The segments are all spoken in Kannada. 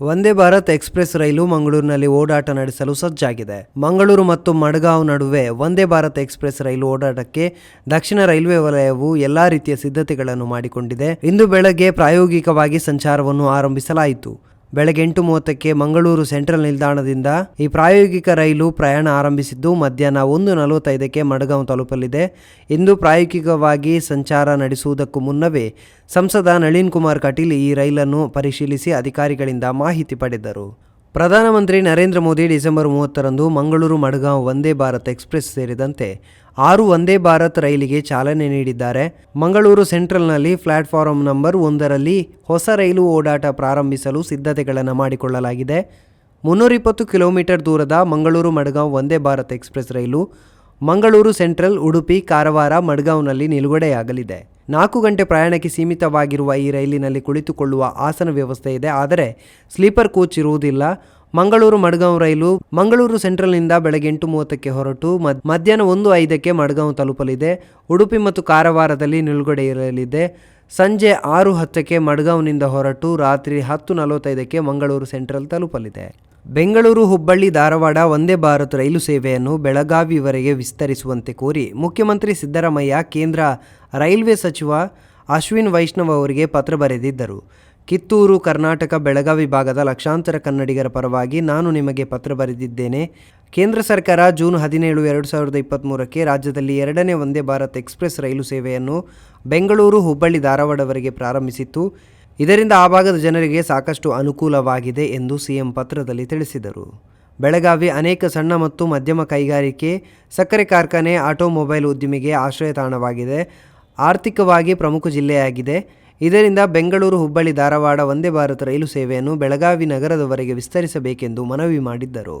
ವಂದೇ ಭಾರತ್ ಎಕ್ಸ್ಪ್ರೆಸ್ ರೈಲು ಮಂಗಳೂರಿನಲ್ಲಿ ಓಡಾಟ ನಡೆಸಲು ಸಜ್ಜಾಗಿದೆ. ಮಂಗಳೂರು ಮತ್ತು ಮಡಗಾಂವ್ ನಡುವೆ ವಂದೇ ಭಾರತ್ ಎಕ್ಸ್ಪ್ರೆಸ್ ರೈಲು ಓಡಾಟಕ್ಕೆ ದಕ್ಷಿಣ ರೈಲ್ವೆ ವಲಯವು ಎಲ್ಲಾ ರೀತಿಯ ಸಿದ್ಧತೆಗಳನ್ನು ಮಾಡಿಕೊಂಡಿದೆ. ಇಂದು ಬೆಳಗ್ಗೆ ಪ್ರಾಯೋಗಿಕವಾಗಿ ಸಂಚಾರವನ್ನು ಆರಂಭಿಸಲಾಯಿತು. ಬೆಳಗ್ಗೆ ಎಂಟು ಮೂವತ್ತಕ್ಕೆ ಮಂಗಳೂರು ಸೆಂಟ್ರಲ್ ನಿಲ್ದಾಣದಿಂದ ಈ ಪ್ರಾಯೋಗಿಕ ರೈಲು ಪ್ರಯಾಣ ಆರಂಭಿಸಿದ್ದು ಮಧ್ಯಾಹ್ನ ಒಂದು ನಲವತ್ತೈದಕ್ಕೆ ಮಡಗಾಂವ್ ತಲುಪಲಿದೆ ಇಂದು ಪ್ರಾಯೋಗಿಕವಾಗಿ ಸಂಚಾರ ನಡೆಸುವುದಕ್ಕೂ ಮುನ್ನವೇ ಸಂಸದ ನಳಿನ್ ಕುಮಾರ್ ಕಟೀಲ್ ಈ ರೈಲನ್ನು ಪರಿಶೀಲಿಸಿ ಅಧಿಕಾರಿಗಳಿಂದ ಮಾಹಿತಿ ಪಡೆದರು. ಪ್ರಧಾನಮಂತ್ರಿ ನರೇಂದ್ರ ಮೋದಿ ಡಿಸೆಂಬರ್ ಮೂವತ್ತರಂದು ಮಂಗಳೂರು ಮಡ್ಗಾಂವ್ ವಂದೇ ಭಾರತ್ ಎಕ್ಸ್ಪ್ರೆಸ್ ಸೇರಿದಂತೆ ಆರು ವಂದೇ ಭಾರತ್ ರೈಲಿಗೆ ಚಾಲನೆ ನೀಡಿದ್ದಾರೆ. ಮಂಗಳೂರು ಸೆಂಟ್ರಲ್ನಲ್ಲಿ ಪ್ಲಾಟ್ಫಾರಂ ನಂಬರ್ ಒಂದರಲ್ಲಿ ಹೊಸ ರೈಲು ಓಡಾಟ ಪ್ರಾರಂಭಿಸಲು ಸಿದ್ಧತೆಗಳನ್ನು ಮಾಡಿಕೊಳ್ಳಲಾಗಿದೆ. ಮುನ್ನೂರಿಪ್ಪತ್ತು ಕಿಲೋಮೀಟರ್ ದೂರದ ಮಂಗಳೂರು ಮಡ್ಗಾಂವ್ ವಂದೇ ಭಾರತ್ ಎಕ್ಸ್ಪ್ರೆಸ್ ರೈಲು ಮಂಗಳೂರು ಸೆಂಟ್ರಲ್ ಉಡುಪಿ ಕಾರವಾರ ಮಡ್ಗಾಂವ್ನಲ್ಲಿ ನಿಲುಗಡೆಯಾಗಲಿದೆ. ನಾಲ್ಕು ಗಂಟೆ ಪ್ರಯಾಣಕ್ಕೆ ಸೀಮಿತವಾಗಿರುವ ಈ ರೈಲಿನಲ್ಲಿ ಕುಳಿತುಕೊಳ್ಳುವ ಆಸನ ವ್ಯವಸ್ಥೆ ಇದೆ. ಆದರೆ ಸ್ಲೀಪರ್ ಕೋಚ್ ಇರುವುದಿಲ್ಲ. ಮಂಗಳೂರು ಮಡ್ಗಾಂವ್ ರೈಲು ಮಂಗಳೂರು ಸೆಂಟ್ರಲ್ನಿಂದ ಬೆಳಗ್ಗೆ ಎಂಟು ಮೂವತ್ತಕ್ಕೆ ಹೊರಟು ಮಧ್ಯಾಹ್ನ ಒಂದು ಐದಕ್ಕೆ ಮಡ್ಗಾಂವ್ ತಲುಪಲಿದೆ. ಉಡುಪಿ ಮತ್ತು ಕಾರವಾರದಲ್ಲಿ ನಿಲುಗಡೆ ಇರಲಿದೆ. ಸಂಜೆ ಆರು ಹತ್ತಕ್ಕೆ ಮಡ್ಗಾಂವ್ನಿಂದ ಹೊರಟು, ರಾತ್ರಿ ಹತ್ತು ನಲವತ್ತೈದಕ್ಕೆ ಮಂಗಳೂರು ಸೆಂಟ್ರಲ್ ತಲುಪಲಿದೆ. ಬೆಂಗಳೂರು, ಹುಬ್ಬಳ್ಳಿ, ಧಾರವಾಡ ವಂದೇ ಭಾರತ್ ರೈಲು ಸೇವೆಯನ್ನು ಬೆಳಗಾವಿವರೆಗೆ ವಿಸ್ತರಿಸುವಂತೆ ಕೋರಿ ಮುಖ್ಯಮಂತ್ರಿ ಸಿದ್ದರಾಮಯ್ಯ ಕೇಂದ್ರ ರೈಲ್ವೆ ಸಚಿವ ಅಶ್ವಿನ್ ವೈಷ್ಣವ್ ಅವರಿಗೆ ಪತ್ರ ಬರೆದಿದ್ದರು. ಕಿತ್ತೂರು, ಕರ್ನಾಟಕ, ಬೆಳಗಾವಿ ಭಾಗದ ಲಕ್ಷಾಂತರ ಕನ್ನಡಿಗರ ಪರವಾಗಿ ನಾನು ನಿಮಗೆ ಪತ್ರ ಬರೆದಿದ್ದೇನೆ. ಕೇಂದ್ರ ಸರ್ಕಾರ ಜೂನ್ ಹದಿನೇಳು, ಎರಡು ಸಾವಿರದ ಇಪ್ಪತ್ತ್ಮೂರಕ್ಕೆ ರಾಜ್ಯದಲ್ಲಿ ಎರಡನೇ ವಂದೇ ಭಾರತ್ ಎಕ್ಸ್ಪ್ರೆಸ್ ರೈಲು ಸೇವೆಯನ್ನು ಬೆಂಗಳೂರು, ಹುಬ್ಬಳ್ಳಿ, ಧಾರವಾಡವರೆಗೆ ಪ್ರಾರಂಭಿಸಿತ್ತು. ಇದರಿಂದ ಆ ಭಾಗದ ಜನರಿಗೆ ಸಾಕಷ್ಟು ಅನುಕೂಲವಾಗಿದೆ ಎಂದು ಸಿಎಂ ಪತ್ರದಲ್ಲಿ ತಿಳಿಸಿದರು. ಬೆಳಗಾವಿ ಅನೇಕ ಸಣ್ಣ ಮತ್ತು ಮಧ್ಯಮ ಕೈಗಾರಿಕೆ, ಸಕ್ಕರೆ ಕಾರ್ಖಾನೆ, ಆಟೋಮೊಬೈಲ್ ಉದ್ದಿಮೆಗೆ ಆಶ್ರಯ ತಾಣವಾಗಿದೆ. ಆರ್ಥಿಕವಾಗಿ ಪ್ರಮುಖ ಜಿಲ್ಲೆಯಾಗಿದೆ. ಇದರಿಂದ ಬೆಂಗಳೂರು ಹುಬ್ಬಳ್ಳಿ, ಧಾರವಾಡ, ವಂದೇ ಭಾರತ್ ರೈಲು ಸೇವೆಯನ್ನು ಬೆಳಗಾವಿ ನಗರದವರೆಗೆ ವಿಸ್ತರಿಸಬೇಕೆಂದು ಮನವಿ ಮಾಡಿದ್ದರು.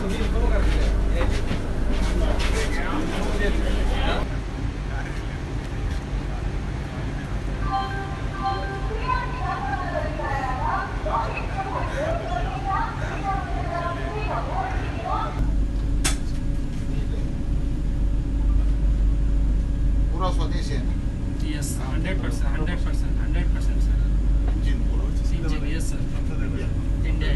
पूरा स्वदेशी है yes hundred percent hundred percent hundred percent sir engine बोलो इंजन यस सर इंडिया